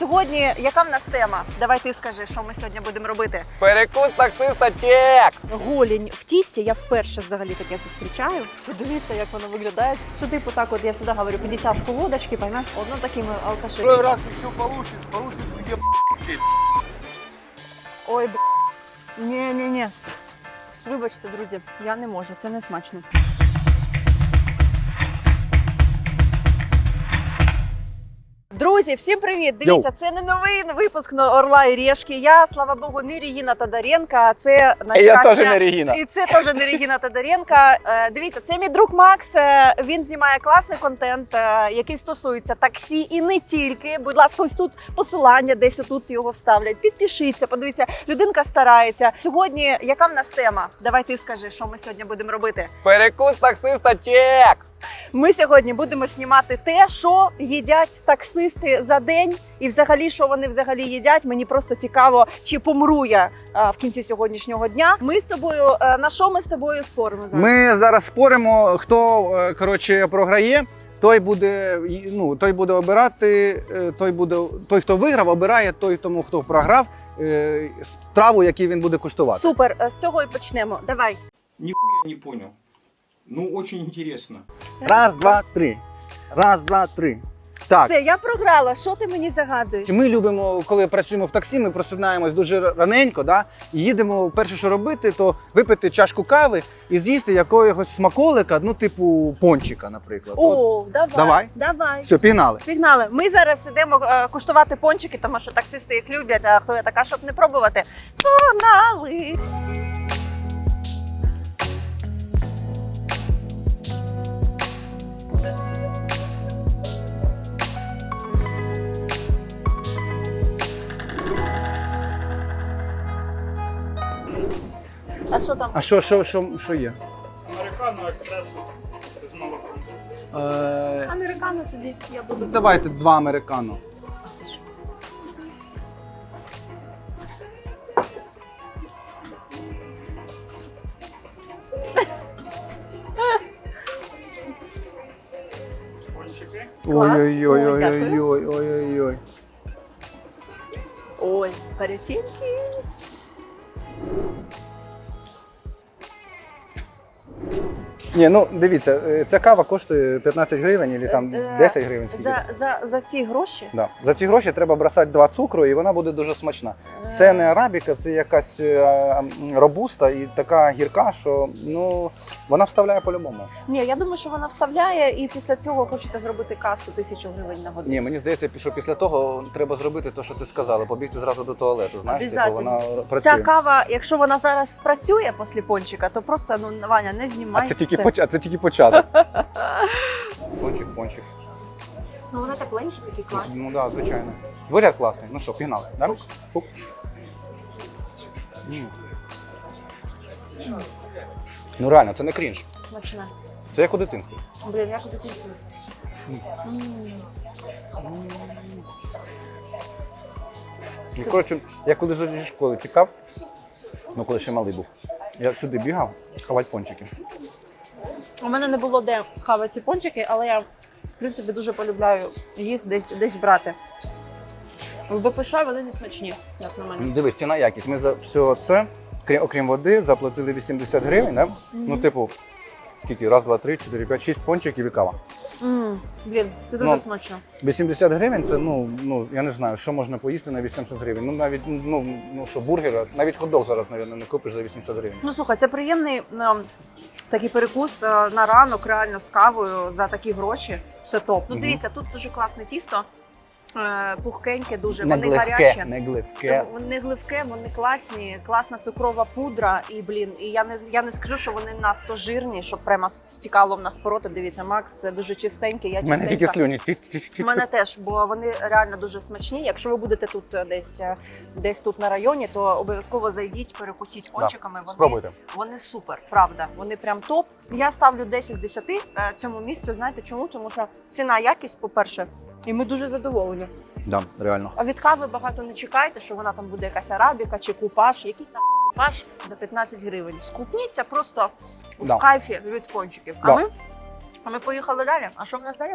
Сьогодні яка в нас тема? Давай ти скажи, що ми сьогодні будемо робити. Перекус таксиста чек! Голінь в тісті. Я вперше взагалі таке зустрічаю. Подивіться, як воно виглядає. Сюди потак, от я завжди говорю, 50 лодочки, поймеш? Одно такими алкаші. Второй раз еще получишь, получишь где Ой, б... ні, ні, ні. Вибачте, друзі, я не можу, це не смачно. Друзі, всім привіт! Дивіться, це не новий випуск «Но- Орла і Решки. Я, слава Богу, не Регіна Тодоренко, а це на Я щастя... теж не Регіна. І це теж не Регіна Тодоренко. Е, Дивіться, це мій друг Макс. Е, Він знімає класний контент, е, який стосується таксі і не тільки. Будь ласка, ось тут посилання, десь отут його вставлять. Підпишіться, подивіться, людинка старається. Сьогодні яка в нас тема? Давай ти скажи, що ми сьогодні будемо робити. Перекус таксиста чек! Ми сьогодні будемо знімати те, що їдять таксисти за день, і взагалі, що вони взагалі їдять. Мені просто цікаво, чи помру я а, в кінці сьогоднішнього дня. Ми з тобою е, на що ми з тобою споримо зараз? Ми зараз споримо, хто е, коротше програє. Той буде, ну, той буде обирати, е, той буде, той, хто виграв, обирає той, тому хто програв, страву, яку він буде куштувати. Супер, з цього і почнемо. Давай. Нихуя не понял. Ну, очень интересно. Раз, два, три. Раз, два, три. Так. Все, я програла. Що ти мені загадуєш? Ми любимо, коли працюємо в таксі, ми просинаємось дуже раненько, да? і їдемо. Перше, що робити, то випити чашку кави і з'їсти якогось смаколика, ну, типу пончика, наприклад. От. О, давай. Давай. Давай. Все, пігнали. Пігнали. Ми зараз ідемо е, куштувати пончики, тому що таксисти їх люблять. А хто я така, щоб не пробувати? Погнали! Що там? А що, що, що, що є? Американо експресо з молоком. Е, Американо тоді я буду. давайте два американо. Пончики. Клас. Ой-ой-ой, Ой, дякую. ой-ой-ой, ой-ой-ой. Ой, перечинки. Ні, ну дивіться, е, ця кава коштує 15 гривень, або там Е, 10 гривень. скільки. За, за, за ці гроші. Да. За ці гроші треба бросати два цукру, і вона буде дуже смачна. Це не арабіка, це якась е, робуста і така гірка, що ну вона вставляє по-любому. Ні, я думаю, що вона вставляє, і після цього хочете зробити касу тисячу гривень на годину. Ні, мені здається, що після того треба зробити те, що ти сказала, побігти зразу до туалету. Знаєш, типу, вона працює. Ця кава, якщо вона зараз спрацює після пончика, то просто ну Ваня, не знімай. А це тільки поч... а це тільки початок. Пончик, пончик. Ну вони тепленькі, такі класні. Ну так, да, звичайно. Вигляд класний. Ну що, пігнали, да? Ну реально, це не крінж. Смачне. Це як у дитинстві. Блін, як у дитинстві. Ну, коротше, я коли зі школи тікав, ну коли ще малий був, я сюди бігав ховати пончики. У мене не було де схавати ці пончики, але я в принципі дуже полюбляю їх десь десь брати. В БПШ вони не смачні, як на мене. Дивись, ціна якість. Ми за все це, крім, окрім води, заплатили 80 гривень, да? Ну, типу, скільки? Раз, два, три, чотири, п'ять, шість пончиків і кава. М, Блін, це дуже Ну, смачно. 80 гривень це, ну, ну, я не знаю, що можна поїсти на 800 гривень. Ну, навіть, ну, ну що, бургера, навіть хот-дог зараз, мабуть, не купиш за 800 гривень. Ну слухай, це приємний ем, такий перекус е, на ранок, реально з кавою за такі гроші. Це топ. Ну дивіться, тут дуже класне тісто. Е, Пухкеньке дуже, Не вони гливке, гарячі. не гливке. Вони гливке, вони класні, класна цукрова пудра. І блін, і я не я не скажу, що вони надто жирні, щоб прямо стікало в нас пороти. Дивіться, Макс, це дуже чистенький. Я У мене тільки слюні. У мене теж, бо вони реально дуже смачні. Якщо ви будете тут е, десь е, десь тут на районі, то обов'язково зайдіть, перекусіть пончиками. Вони Спробуйте. вони супер, правда. Вони прям топ. Я ставлю 10 з 10 е, цьому місцю. Знаєте чому? Тому що ціна, якість, по-перше, і ми дуже задоволені. Да, реально. А від кави багато не чекайте, що вона там буде якась арабіка чи купаж. Який там купаж за 15 гривень. Скупніться просто Да. в кайфі від пончиків. А ми? А ми поїхали далі. А що в нас далі?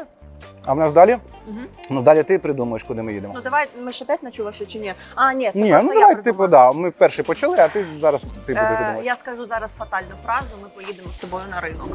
А в нас далі? Угу. Ну далі ти придумаєш, куди ми їдемо. Ну давай, ми ж опять на чи ні? А, ні, це Ні, ну я типу, да. Ми перші почали, а ти зараз ти будеш Е, я скажу зараз фатальну фразу. Ми поїдемо з тобою на ринок.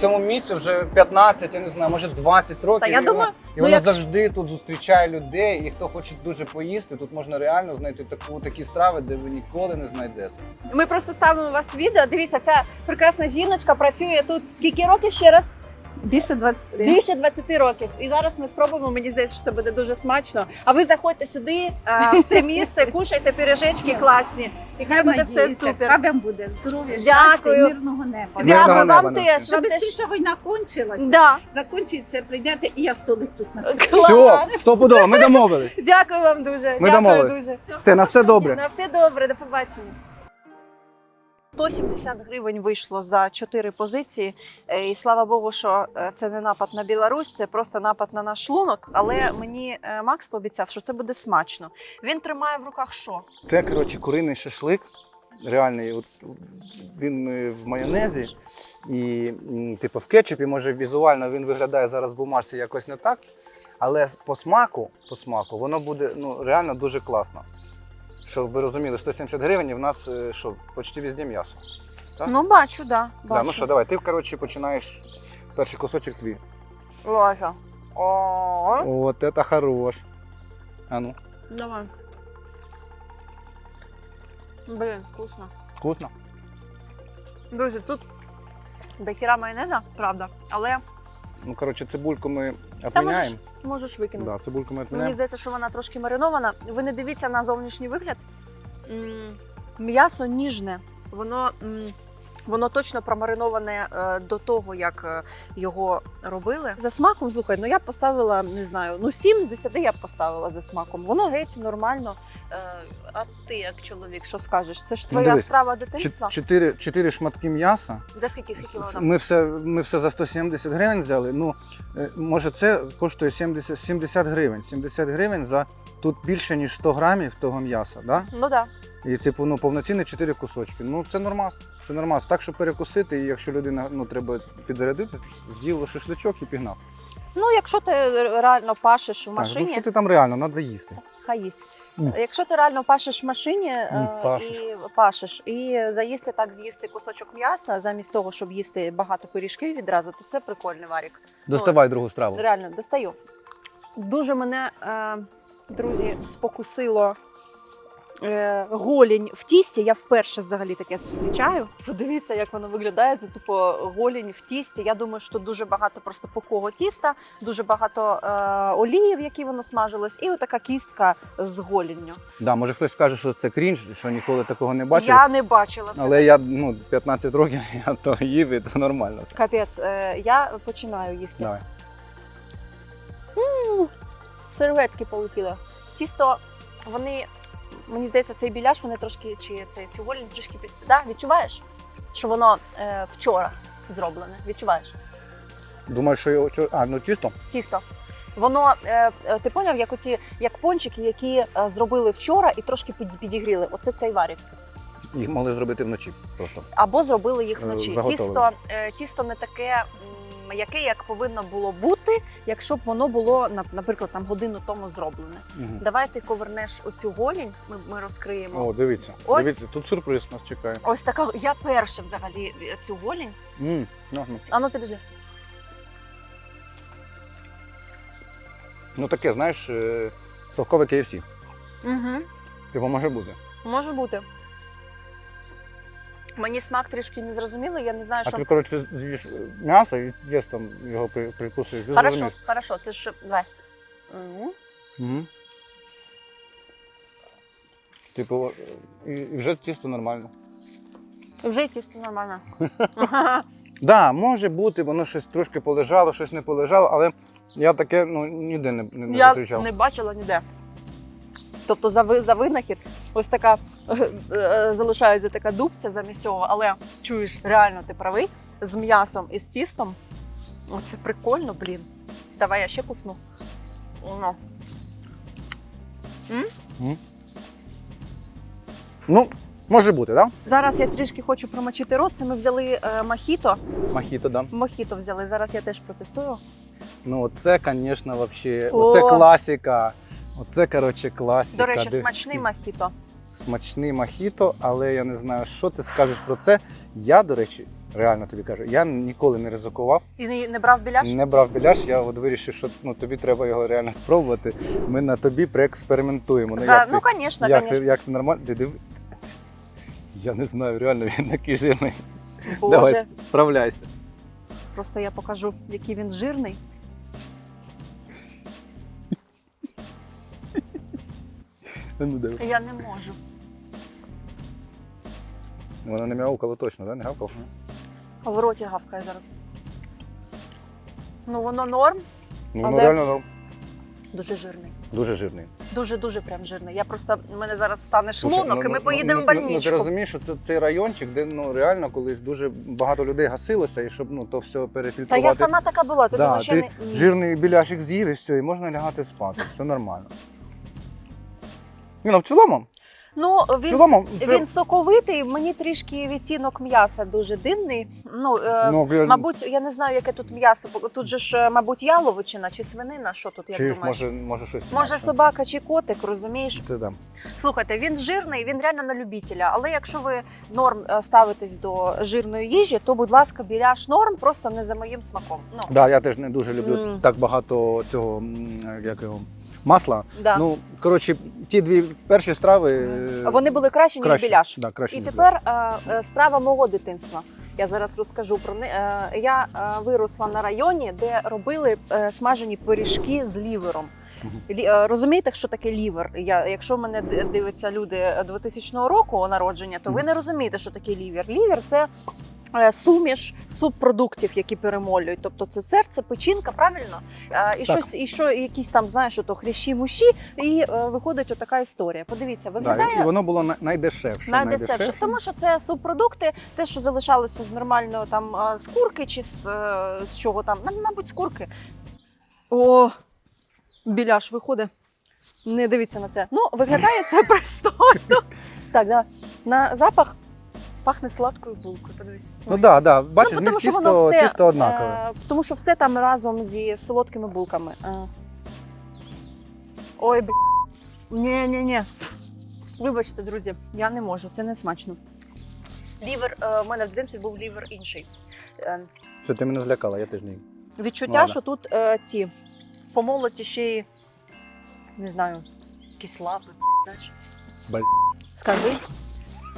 Цьому місці вже 15, я не знаю, може 20 років. Та я і воно- і ну, воно якщо- завжди тут зустрічає людей, і хто хоче дуже поїсти, тут можна реально знайти таку такі страви, де ви ніколи не знайдете. Ми просто ставимо вас відео. Дивіться, ця прекрасна жіночка працює тут скільки років ще раз? Більше 20. Більше 20 років. І зараз ми спробуємо. Мені здається, що це буде дуже смачно. А ви заходьте сюди, в це місце, кушайте піріжечки класні. І хай буде все Надіюся, супер. Хай вам буде здоров'я, щастя і мирного неба. Мирного Дякую неба вам нам теж. Щоб Вам теж. війна кончилася, Да. закінчиться, прийдете, і я столик тут накрию. Клас. Все, стопудово, ми домовились. Дякую вам дуже. Ми Дякую домовились. дуже. Все, на все добре. На все добре, до побачення. 170 гривень вийшло за 4 позиції. Е, І слава Богу, що е, це не напад на Білорусь, це просто напад на наш шлунок. Але мені е, Макс пообіцяв, що це буде смачно. Він тримає в руках що? Це, коротше, куриний шашлик. Реальний, от він в майонезі і типу в кетчупі, може візуально він виглядає зараз в бумажці якось не так. Але по смаку, по смаку воно буде ну, реально дуже класно. Щоб ви розуміли, 170 гривень і в нас е, що, почти везде м'ясо. Так? Ну, бачу, да. Да, бачу. ну що, давай, ти коротше починаєш перший кусочок твій. Ложа. О, От це хорош. А ну, давай. Блін, вкусно. вкусно. Друзі, тут дохіра майонеза, правда, але Ну, коротше, цибульку ми Та відміняємо. можеш викинути. Да, цибульку ми Мені відміняємо. здається, що вона трошки маринована. Ви не дивіться на зовнішній вигляд. М, М'ясо ніжне. Воно, м, воно точно промариноване е, до того, як е, його робили. За смаком, слухай, ну я б поставила, не знаю, ну 7 з 10 я б поставила за смаком. Воно геть нормально. Е, А ти, як чоловік, що скажеш? Це ж Ну, твоя дивись, страва дитинства? Чотири, чотири шматки м'яса. Де скільки скільки воно? Ми все, ми все за 170 гривень взяли. Ну, може, це коштує 70, 70 гривень. 70 гривень за тут більше, ніж 100 грамів того м'яса. Да? Ну так. І, типу, ну, повноцінні 4 кусочки. Ну, це нормас. Це нормас. Так, щоб перекусити, і якщо людина ну, треба підзарядитися, з'їв шашличок і пігнав. Ну, якщо ти реально пашеш в Так, машині, ну що ти там реально, треба їсти. хай їсть. Якщо ти реально пашеш в машині е, пашеш. і пашеш, і заїсти так з'їсти кусочок м'яса, замість того, щоб їсти багато пиріжків відразу, то це прикольний варік. Доставай другу страву. Реально, достаю. Дуже мене, е, друзі, спокусило е, голінь в тісті. Я вперше взагалі таке зустрічаю. Подивіться, як воно виглядає. Це тупо голінь в тісті. Я думаю, що дуже багато просто пухого тіста, дуже багато е, олії, в якій воно смажилось, і отака кістка з голінню. Да, може хтось скаже, що це крінж, що ніколи такого не бачив. Я не бачила це. Але я ну, 15 років я то їв, і це нормально. все. Капець, е, я починаю їсти. Давай. Серветки полетіли. Тісто, вони, мені здається, цей біляш, вони трошки, чи цей цю голень трішки під. Да? Відчуваєш? Що воно е, вчора зроблене. Відчуваєш? Думаєш, що його а, ну чисто? Тісто. Воно, е, е, ти поняв, як оці як пончики, які е, зробили вчора і трошки під- підігріли. Оце цей варік. Їх могли зробити вночі просто. Або зробили їх Е, вночі. заготовили. Тісто, е, тісто не таке м'яке, як повинно було бути, якщо б воно було, наприклад, там годину тому зроблене. Угу. Давай ти ковернеш оцю голінь, ми, ми розкриємо. О, дивіться. Ось. Дивіться, тут сюрприз нас чекає. Ось така. Я перша взагалі цю голінь. м ну, ну. А ну підожди. ну таке, знаєш, е, совкове KFC. Угу. Типу може бути. Може бути. Мені смак трішки не зрозумілий, я не знаю, А що. ти, коротше, з'їш м'ясо і десь там його при- прикусуєш. ти Хорошо, зрозумієш. хорошо, це ж давай. Мгм. Мгм. Типу, і, і вже тісто нормально. Вже й тісто нормально. Так, да, може бути, воно щось трошки полежало, щось не полежало, але я таке ну, ніде не, не, не Я зустрічав. не бачила ніде. Тобто за, за винахід ось така е, е, залишається така дубця замість цього, але чуєш, реально ти правий з м'ясом і з тістом. Оце прикольно, блін. Давай я ще кусну. Ну. М? М? Ну, може бути, так? Зараз я трішки хочу промочити рот. Це ми взяли е, мохіто. Мохіто, да. Мохіто взяли. Зараз я теж протестую. Ну, це, звісно, вообще, О! оце класика. Оце, коротше, класика. До речі, Де- смачний мохіто. Смачний мохіто, але я не знаю, що ти скажеш про це. Я, до речі, реально тобі кажу, я ніколи не ризикував, І не, не брав біляш? не брав біляш. Я от вирішив, що ну, тобі треба його реально спробувати. Ми на тобі проекспериментуємо. Ну, За... як Ну, ти, звісно, як, звісно. ти, як ти нормально? Ти диви. Я не знаю, реально він такий жирний. Боже, Давай, справляйся. просто я покажу, який він жирний. Ну, диви. Я не можу. Вона не м'явкала точно, да? не гавкала? А в роті гавкає зараз. Ну, воно норм, Ну, Але- реально ну, дуже жирний. дуже жирний. Дуже-дуже прям жирний. Я просто, в мене зараз стане Слушай, шлунок, і ми ну, поїдемо ну, в ну, Ну, ти больничку. розумієш, що це цей райончик, де ну реально колись дуже багато людей гасилося, і щоб ну то все Та перефільтрувати. я сама така була, ти да, думаєш, ти я не... жирний біляшик з'їв і все, і можна лягати спати. Все нормально. Ні, ну в цілому, Ну, він, цілому, це, він соковитий, мені трішки відтінок м'яса дуже дивний. Ну, е, ну, я- мабуть, я не знаю, яке тут м'ясо. бо Тут же ж, е, мабуть, яловичина чи свинина, що тут, як чи думаєш? може, може щось. Може, інакше. собака чи котик, розумієш? Це да. Слухайте, він жирний, він реально на любителя. Але якщо ви норм е, ставитесь до жирної їжі, то будь ласка, біляш норм, просто не за моїм смаком. Ну Да, я теж не дуже люблю Мм. так багато цього м, як його, масла. да. Ну, коротше, ті дві перші страви. е, вони були кращі, ніж краще. біляш. Да, краще, І ніж тепер е, е, страва мого дитинства. Я зараз розкажу про не. Е, я е, виросла на районі, де робили е, смажені пиріжки з лівером. Лі, е, розумієте, що таке лівер? Я, якщо мене д- дивляться люди 2000 року народження, то ви не розумієте, що таке лівер. Лівер це суміш субпродуктів, які перемолюють. Тобто це серце, печінка, правильно? Е, і Так. щось, і що якісь там, знаєш, ото хрящі муші, і е, виходить отака історія. Подивіться, Да, виглядає і воно було на- найдешевше. Найдешевше, тому що це субпродукти, те, що залишалося з нормального там з курки чи з, е, з чого там, мабуть, з курки. О, біляш виходить. Не дивіться на це. Ну, виглядає це пристойно. Так, да. На запах пахне сладкою булкою. Подивись. Ну Ой. так, да, да. бачиш, Ну, в них тому що чисто, воно все, чисто однакове. Е, тому що все там разом зі солодкими булками. Е. Ой, б... ні, ні, ні. Вибачте, друзі, я не можу, це не смачно. Лівер, е, в мене в дитинстві був лівер інший. Е, Що ти мене злякала, я теж не їм. відчуття, Ладно. що тут е, ці помолоті ще й, не знаю, якісь лапи, знаєш. Скажи.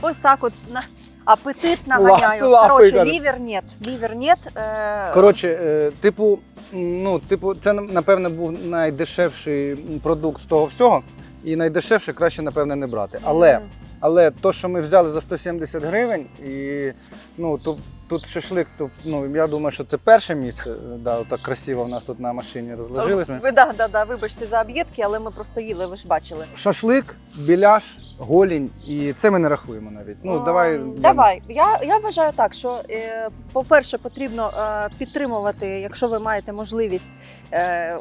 Ось так от на апетит наганяю. лапи, Коротше, каже. лівер нет. Лівер нет. Е, Коротше, е, типу, ну, типу, це напевне був найдешевший продукт з того всього. І найдешевше краще, напевне, не брати. Але, м. але то, що ми взяли за 170 гривень, і ну, то, тут шашлик, то, ну, я думаю, що це перше місце. Да, так красиво в нас тут на машині розложились. Ми. Ви да, да, да, вибачте за об'єдки, але ми просто їли, ви ж бачили. Шашлик, біляш, голінь, і це ми не рахуємо навіть. Ну, Ем, давай. Давай. Я, я вважаю так, що, е, по-перше, потрібно е, підтримувати, якщо ви маєте можливість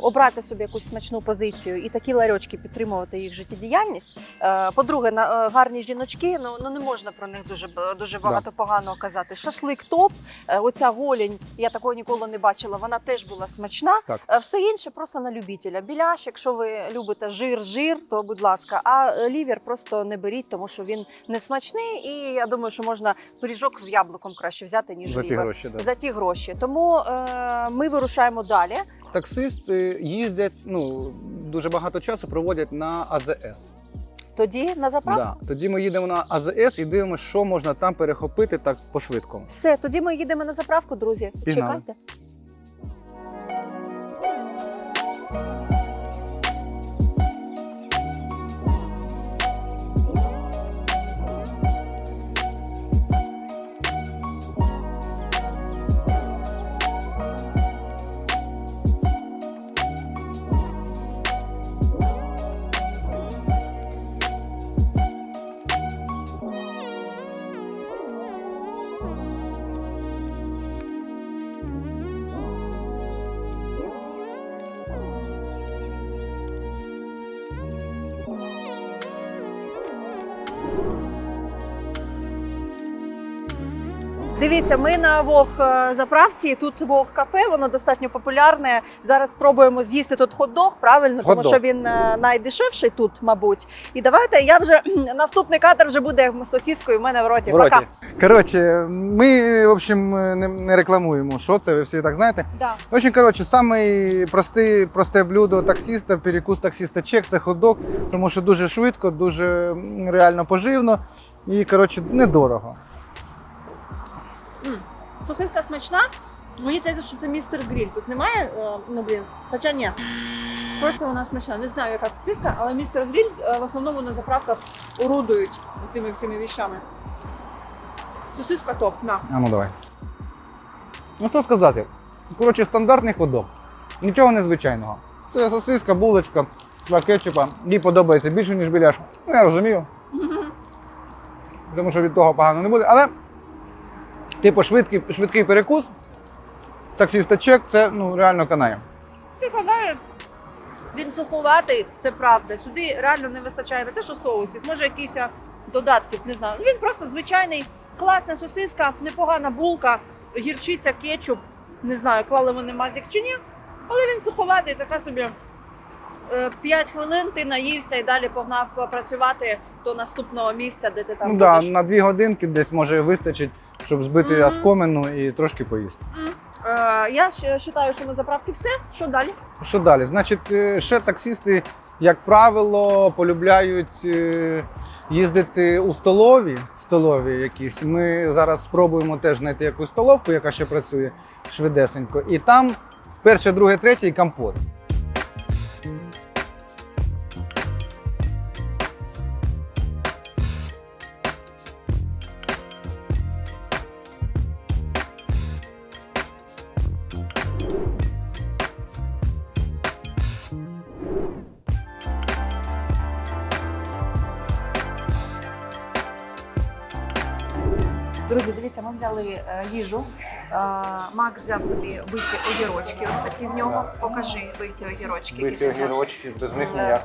обрати собі якусь смачну позицію і такі ларьочки підтримувати їх життєдіяльність. Е, по-друге, на е, гарні жіночки, ну, ну не можна про них дуже дуже багато поганого казати. Шашлик топ, е, оця голінь, я такого ніколи не бачила. Вона теж була смачна. Так. Е, Все інше просто на любителя. Біляш, якщо ви любите жир, жир, то будь ласка. А е, лівер просто не беріть, тому що він не смачний. І я думаю, що можна пиріжок з яблуком краще взяти, ніж За ті гроші, да. За ті гроші. Тому е, ми вирушаємо далі. Таксисти їздять, ну, дуже багато часу проводять на АЗС. Тоді на заправку. Да. Тоді ми їдемо на АЗС і дивимося, що можна там перехопити так по-швидкому. Все, тоді ми їдемо на заправку, друзі. Пігнали. Чекайте. Дивіться, ми на Вог е, заправці. Тут Вог кафе, воно достатньо популярне. Зараз спробуємо з'їсти тут хот-дог, правильно, тому Хот-дог. що він е, найдешевший тут, мабуть. І давайте я вже наступний кадр вже буде з сосіскою в мене в роті. В роті. Пока. Коротше, ми, в общем, не, не рекламуємо, що це, ви всі так знаєте. Да. Очень коротше, самий простий, просте блюдо таксіста, перекус таксіста чек це хот-дог, тому що дуже швидко, дуже реально поживно і коротше недорого. М, Сосиска смачна. Мені здається, що це містер гриль. Тут немає, е, ну блін, хоча ні. Просто вона смачна. Не знаю, яка сосиска, але містер гриль е, в основному на заправках орудують цими всіми віщами. Сосиска топ, на. А ну давай. Ну що сказати? Коротше, стандартний хот-дог. Нічого незвичайного. Це сосиска, булочка, два кетчупа. Їй подобається більше, ніж біляш. Ну, я розумію, тому що від того погано не буде. Але, типу, швидкий, швидкий перекус, таксіста чек це ну, реально канає. Це гадає. Він суховатий, це правда. Сюди реально не вистачає не те, що соусів, може якісь а, додатків, не знаю. Він просто звичайний, класна сосиска, непогана булка, гірчиця, кетчуп. Не знаю, клали вони мазік чи ні. Але він суховатий, така собі. 5 хвилин ти наївся і далі погнав працювати до наступного місця, де ти там Ну да, на дві годинки десь може вистачить, щоб збити Мгм. оскомину і трошки поїсти. М. Е, Я ще вважаю, що на заправці все. Що далі? Що далі? Значить, е, ще таксісти, як правило, полюбляють е, їздити у столові, столові якісь. Ми зараз спробуємо теж знайти якусь столовку, яка ще працює швидесенько. І там перше, друге, третє і компот. Взяли е, їжу. Мак взяв собі биті огірочки. Ось такі в нього. Покажи биті огірочки. Биті огірочки, без них ніяк.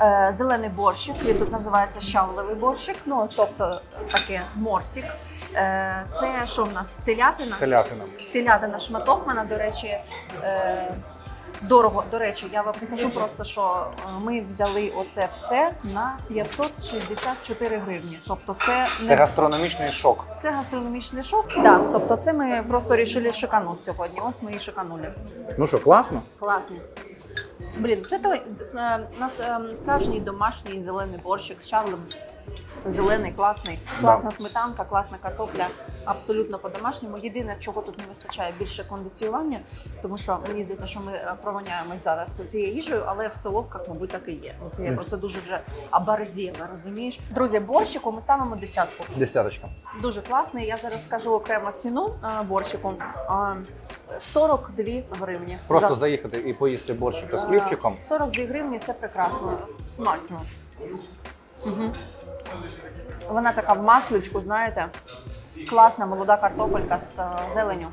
Е, Зелений борщик, він тут називається щавлевий борщик, ну тобто таке морсік. Е, Це що в нас? Телятина? Телятина. Телятина шматок. Вона, до речі, е, дорого. До речі, я вам скажу просто, що е, ми взяли оце все на 564 гривні. Тобто, це не гастрономічний шок. це гастрономічний шок. Да, тобто, це ми просто вирішили шиканути сьогодні. Ось ми і шиканули. Ну що, класно? Класно. Блін, це той е, у нас е, справжній домашній зелений борщик з шавлем. Зелений, класний, класна сметанка, класна картопля. Абсолютно по-домашньому. Єдине, чого тут не вистачає, більше кондиціювання, тому що мені здається, що ми е, провоняємось зараз цією їжею, але в столовках, мабуть, так і є. Ну, Це я просто дуже вже оборзіла, розумієш? Друзі, борщику ми ставимо десятку. Десяточка. Дуже класний. Я зараз скажу окремо ціну е, борщику. Е, 42 гривні. Просто За- заїхати і поїсти борщика з Е, хлібчиком. 42 гривні це прекрасно. Смачно. Угу. Вона така в масличку, знаєте. Класна молода картопелька з е, зеленю.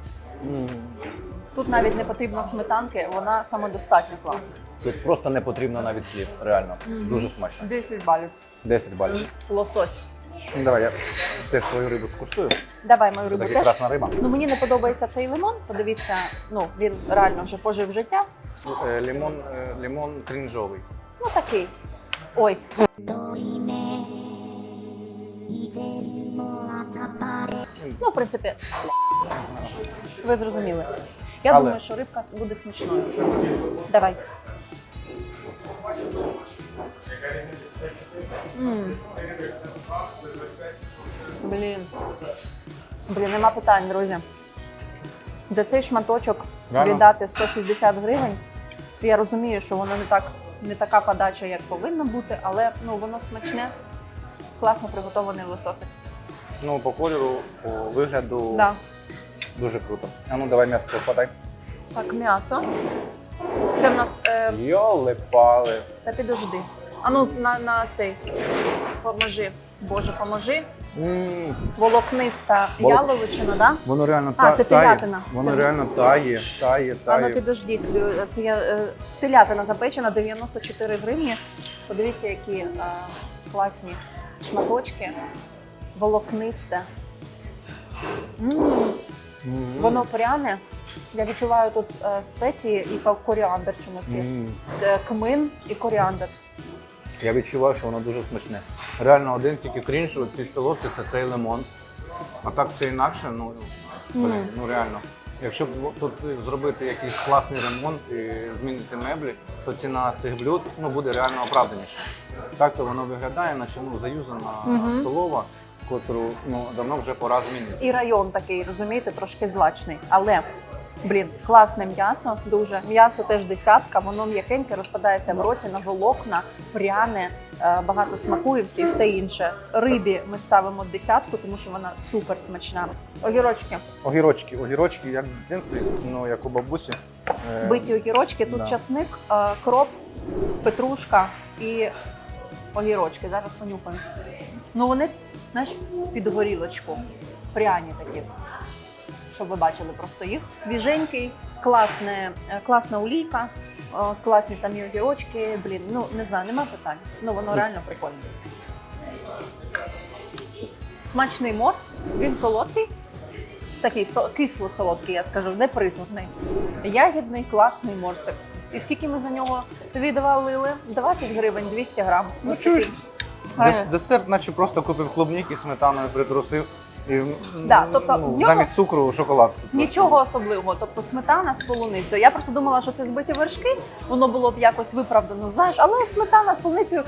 Тут навіть не потрібно сметанки, вона самодостатньо класна. Тут просто не потрібно навіть слів, реально. Дуже смачно. 10 балів. 10 балів. Лосось. Ну, давай я теж свою рибу скуштую. Давай мою рибу теж. красна риба. Ну мені не подобається цей лимон. Подивіться, ну він реально вже пожив життя. Е, Лімон, е, крінжовий. Ну такий. Ой, ну в принципі, ви зрозуміли. Я Але- думаю, що рибка буде смачною. Давай. М. Блін. Блін, нема питань, друзі. За цей шматочок Реально? віддати 160 гривень. Я розумію, що воно не так не така подача, як повинна бути, але ну воно смачне, класно приготований лососик. Ну, по кольору, по вигляду Да. дуже круто. А ну давай м'ясо подай. Так, м'ясо. Це в нас. Е, Йоли пали. та підожди. А ну на, на цей. Поможи. Боже, поможи. М, Волокниста Волок- яловичина, да? Воно реально А, та- це тає. телятина. Воно Це- реально тає, тає, А ну тає. підождіть, е, це я е, телятина запечена 94 гривні. Подивіться, які е, класні шматочки, волокнисте. М, Воно пряне. Я відчуваю тут е, спеції і коріандр чомусь є. М. Е, Кмин і коріандр. Я відчуваю, що воно дуже смачне. Реально, один тільки крінж у цій столовці це цей лимон. А так все інакше, ну, Мгм. ну реально. Якщо б тут зробити якийсь класний ремонт і змінити меблі, то ціна цих блюд ну, буде реально оправданіша. Так то воно виглядає, наче ну, заюзана Мгм. столова, котру ну, давно вже пора змінити. І район такий, розумієте, трошки злачний. Але, блін, класне м'ясо, дуже. М'ясо теж десятка, воно м'якеньке, розпадається в роті на волокна, пряне, е, багато смаку і всі, все інше. Рибі ми ставимо десятку, тому що вона супер смачна. Огірочки, Огірочки, огірочки, як в дитинстві, ну як у бабусі. Е, биті огірочки, тут да. часник, е, кроп, петрушка і огірочки. Зараз понюхаю. Ну вони, знаєш, під горілочку. Пряні такі. Щоб ви бачили просто їх. Свіженький, класне, е, класна олійка, е, класні самі огірочки. Блін, ну не знаю, нема питань. Ну воно реально прикольне. Смачний морс, він солодкий, такий со- кисло-солодкий, я скажу, не притурний. Ягідний, класний морсик. І скільки ми за нього відвалили? 20 гривень, 200 грам. Ну, чуєш? Дес- десерт, наче просто купив клубніки, сметаною притрусив. І, Да, тобто ну, в нього- замість цукру шоколад. Нічого особливого, тобто сметана з полуницею. Я просто думала, що це збиті вершки, воно було б якось виправдано, знаєш, але сметана з полуницею,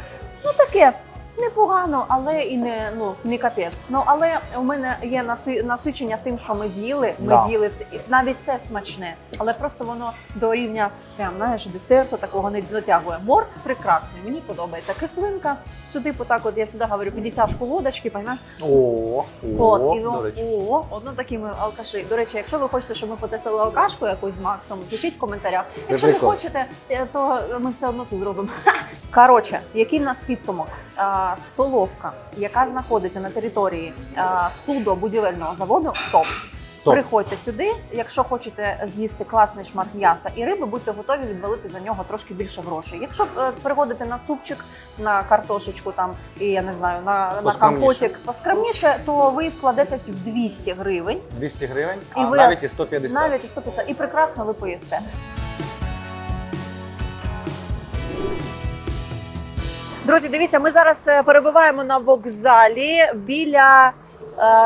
ну таке. Непогано, але і не ну не капець. Ну але у мене є наси, насичення тим, що ми з'їли. Ми Да. з'їли все. Навіть це смачне, але просто воно до рівня прям знаєш, десерту такого не дотягує. Морс прекрасний, мені подобається. Кислинка сюди, отак, от я завжди говорю, 50 лодочки, поймаєш? О, От, о, і до о, речі. о, одно такі ми алкаші. До речі, якщо ви хочете, щоб ми потестили алкашку якусь з Максом, пишіть в коментарях. якщо прикол. не хочете, е, то ми все одно це зробимо. Коротше, який в нас підсумок? А, столовка, яка знаходиться на території а, судобудівельного заводу, топ. Топ. Приходьте сюди. Якщо хочете з'їсти класний шмат м'яса і риби, будьте готові відвалити за нього трошки більше грошей. Якщо е, приходите на супчик, на картошечку там і я не знаю, на, на компотик поскромніше, то ви вкладетесь в 200 гривень, 200 гривень, І а ви- навіть і 150. навіть і 150, і прекрасно ви поїсте. Друзі, дивіться, ми зараз е, перебуваємо на вокзалі біля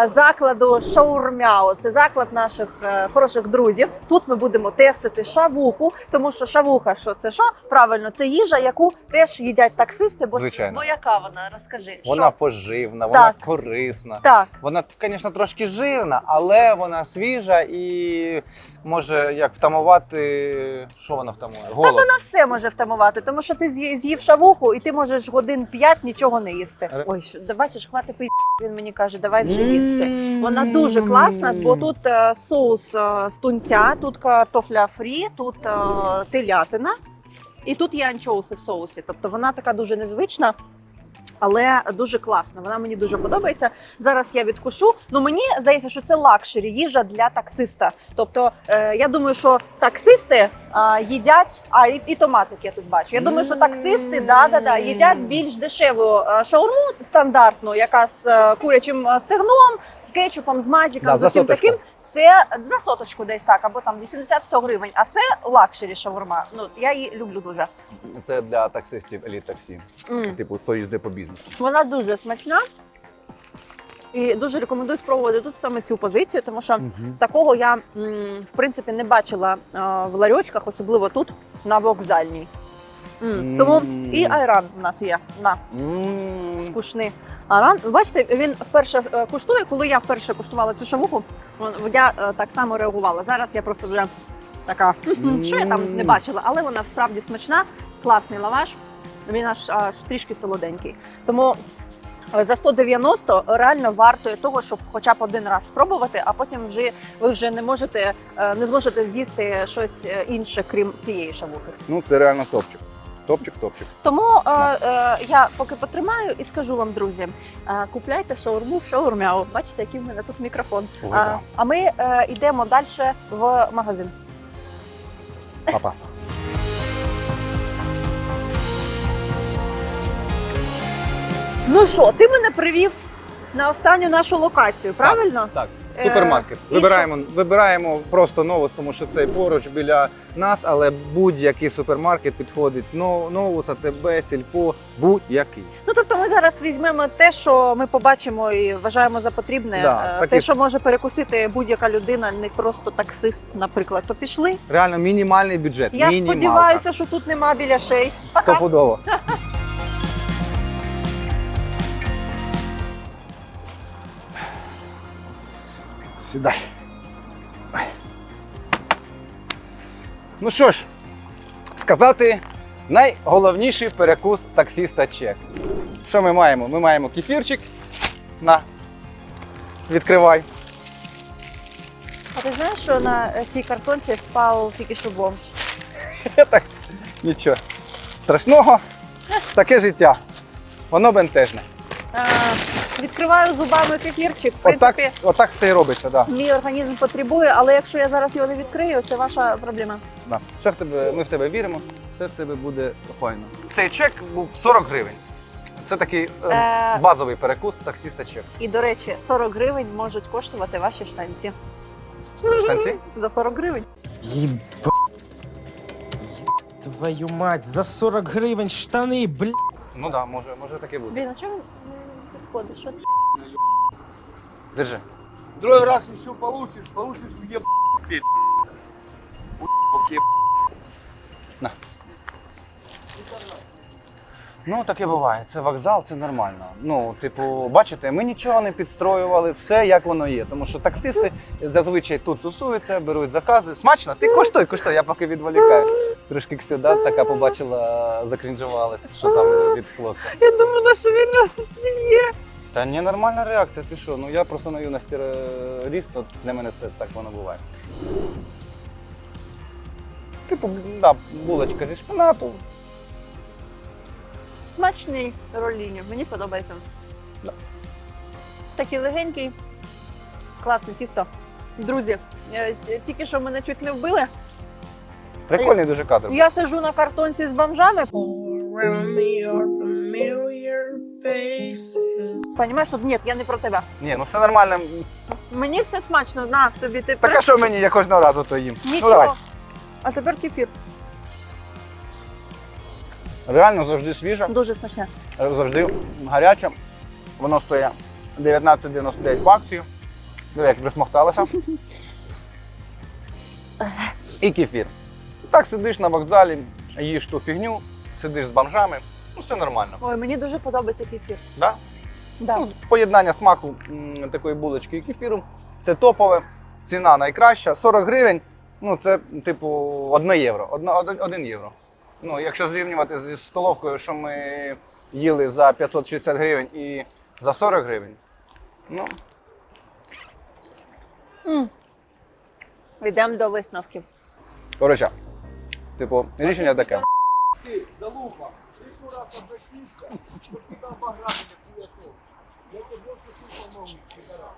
закладу Шаурмяо. Це заклад наших е, хороших друзів. Тут ми будемо тестити шавуху, тому що шавуха, що це що? Правильно, це їжа, яку теж їдять таксисти. Бо Звичайно. ну яка вона? Розкажи. Вона що? поживна, вона Так. корисна. так. Вона, звісно, трошки жирна, але вона свіжа і може як втамувати. Що вона втамує? Голод. Вона все може втамувати, тому що ти з'ї- з'їв шавуху і ти можеш годин 5 нічого не їсти. Ой, що- бачиш, хвати пи. Він мені каже, давай вже їсти. Вона дуже класна, бо тут е, соус е, з тунця, тут картофля фрі, тут е, телятина, і тут є анчоуси в соусі. Тобто вона така дуже незвична. Але дуже класна, вона мені дуже подобається. Зараз я відкушу. Ну мені здається, що це лакшері їжа для таксиста. Тобто е, я думаю, що таксисти їдять, а і, і томатик я тут бачу. Я думаю, що таксисти да, да, да, їдять більш дешеву шаурму стандартну, яка з е, курячим е, стегном, з кетчупом, з мазіком, Да, з усім соточку. таким. Це за соточку десь так, або там 80-100 гривень. А це лакшері шаурма. Ну я її люблю дуже. Це для таксистів еліт таксі. М. Типу, хто їздить по бізнесу. Вона дуже смачна. І дуже рекомендую спробувати тут саме цю позицію, тому що такого я в принципі не бачила е, в ларьочках, особливо тут на вокзальній. М. Тому і айран в нас є. На М. скучний айран. Бачите, він вперше е, куштує. Коли я вперше куштувала цю шавуху, я е, так само реагувала. Зараз я просто вже така, «Хм-хм, що я там не бачила, але вона справді смачна, класний лаваш. Він аж, аж трішки солоденький. Тому за 190 реально варто того, щоб хоча б один раз спробувати, а потім вже ви вже не можете е, не зможете з'їсти щось е, інше, крім цієї шавухи. Ну, це реально топчик. Топчик, топчик. Тому е, е, я поки потримаю і скажу вам, друзі, е, купляйте шаурму в шаурмяу. Бачите, який в мене тут мікрофон. Ой, а, да. а ми е, йдемо далі в магазин. Папа. Ну що, ти мене привів на останню нашу локацію, правильно? Так. Е, Супермаркет. і Вибираємо, вибираємо просто новус, тому що це поруч біля нас, але будь-який супермаркет підходить. Но- Новус, АТБ, Сільпо, будь-який. Ну тобто ми зараз візьмемо те, що ми побачимо і вважаємо за потрібне, Да, е, так те, і- що може перекусити будь-яка людина, не просто таксист, наприклад. То пішли. Реально мінімальний бюджет. Я мінімалка. сподіваюся, що тут нема біляшей. Пока. Стопудово. Сідай. Ну що ж, сказати найголовніший перекус таксіста чек. Що ми маємо? Ми маємо кефірчик. На. Відкривай. А ти знаєш, що на цій картонці спав тільки що бомж? Так, нічого. Страшного. Таке життя. Воно бентежне. А, відкриваю зубами кефірчик. В Отак, принципі, отак все і робиться, так. Да. мій організм потребує, але якщо я зараз його не відкрию, це ваша проблема. Да. Все в тебе, ми в тебе віримо, все в тебе буде файно. Цей чек був 40 гривень. Це такий е, Е, базовий перекус таксіста чек. І до речі, 40 гривень можуть коштувати ваші штанці. Штанці? За 40 гривень. Еб... Твою мать, за 40 гривень штани, бля. Ну так, да, може, може таке буде. Блін, а чому підходиш? Що? Держи. Другой раз еще получишь, получишь мне Ну, таке буває. Це вокзал, це нормально. Ну, типу, бачите, ми нічого не підстроювали, все як воно є. Тому що таксисти зазвичай тут тусуються, беруть закази. Смачно? Ти коштуй, коштуй, я поки відволікаю. Трошки сюди така побачила, закрінжувалась, що там від хлопця. Я думала, що він нас вб'є. Та ні, нормальна реакція. Ти що? Ну я просто на юності ріс, то для мене це так воно буває. Типу, да, булочка зі шпинату. Смачний роліні, мені подобається. Такий легенький, класне тісто. Друзі, е, тільки що мене чуть не вбили. Прикольний дуже кадр. Я сижу на картонці з бомжами. Понімаєш, ні, я не про тебе. Ні, ну все нормально. Мені все смачно, на тобі ти Так а що мені, я кожного разу то їм. Нічого. Ну давай. а тепер кефір. Реально завжди свіже, Дуже смачне. завжди гаряче. Воно стоїть 19,99 в акцію. Диви, як присмокталося. І кефір. Так сидиш на вокзалі, їш ту фігню, сидиш з бомжами. Ну все нормально. Ой, мені дуже подобається кефір. Да? Да. Ну, поєднання смаку м, такої булочки і кефіру. Це топове, ціна найкраща. 40 гривень. Ну, це типу 1 євро. 1 євро. Ну, якщо зрівнювати зі столовкою, що ми їли за 560 гривень і за 40 гривень. Ну, М. Йдемо до висновків. коротше, типу, рішення таке.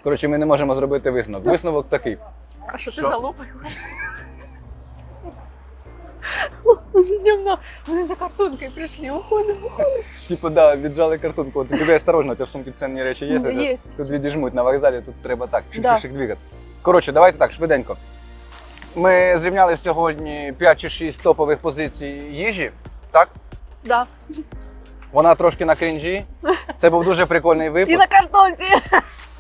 Коротше, ми не можемо зробити висновок. Висновок такий. А що ти Що? Дневно. Вони за картонкою прийшли, уходимо. Типу, да, віджали картонку. От тобі осторожно, у тебе в сумці цінні речі є. Ну, тут- є. Тут відіжмуть на вокзалі, тут треба так, Да. шик-шик двигати. Коротше, давайте так, швиденько. Ми зрівняли сьогодні 5 чи 6 топових позицій їжі. Так? Да. Вона трошки на крінжі. Це був дуже прикольний І випуск. на картонці.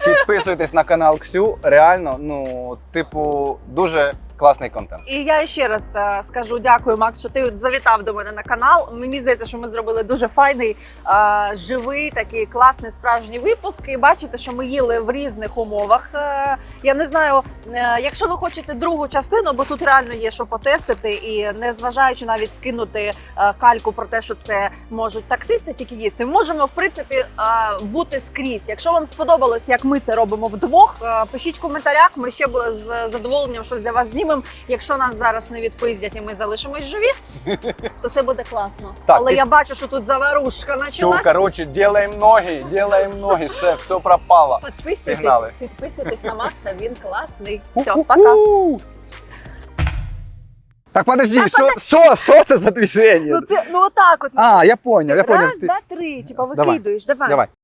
Підписуйтесь на канал Ксю. Реально, ну, типу, дуже класний контент. І я ще раз е, скажу дякую, Макс, що ти завітав до мене на канал. Мені здається, що ми зробили дуже файний, е, живий, такий класний справжній випуск. І бачите, що ми їли в різних умовах. Е, я не знаю, е, якщо ви хочете другу частину, бо тут реально є що потестити, і не зважаючи навіть скинути е, кальку про те, що це можуть таксисти тільки їсти. Можемо в принципі е, бути скрізь. Якщо вам сподобалось, як ми це робимо вдвох, е, пишіть в коментарях. Ми ще б з задоволенням щось для вас знімемо. Якщо нас зараз не відпиздять і ми залишимось живі, то це буде класно. Так, Але і- я бачу, що тут заварушка Все, почалась. коротше, ділаємо ноги, ділаємо ноги, ще все пропало. Підписуйтесь, Пігнали. підписуйтесь на Макса, він класний. Все, пока. Так подожди, що, що, що це за движення? Ну це ну отак от. А, я поняв, я поняв. Раз, Ти- два, три. Типа Давай, викидуєш. Давай. Давай.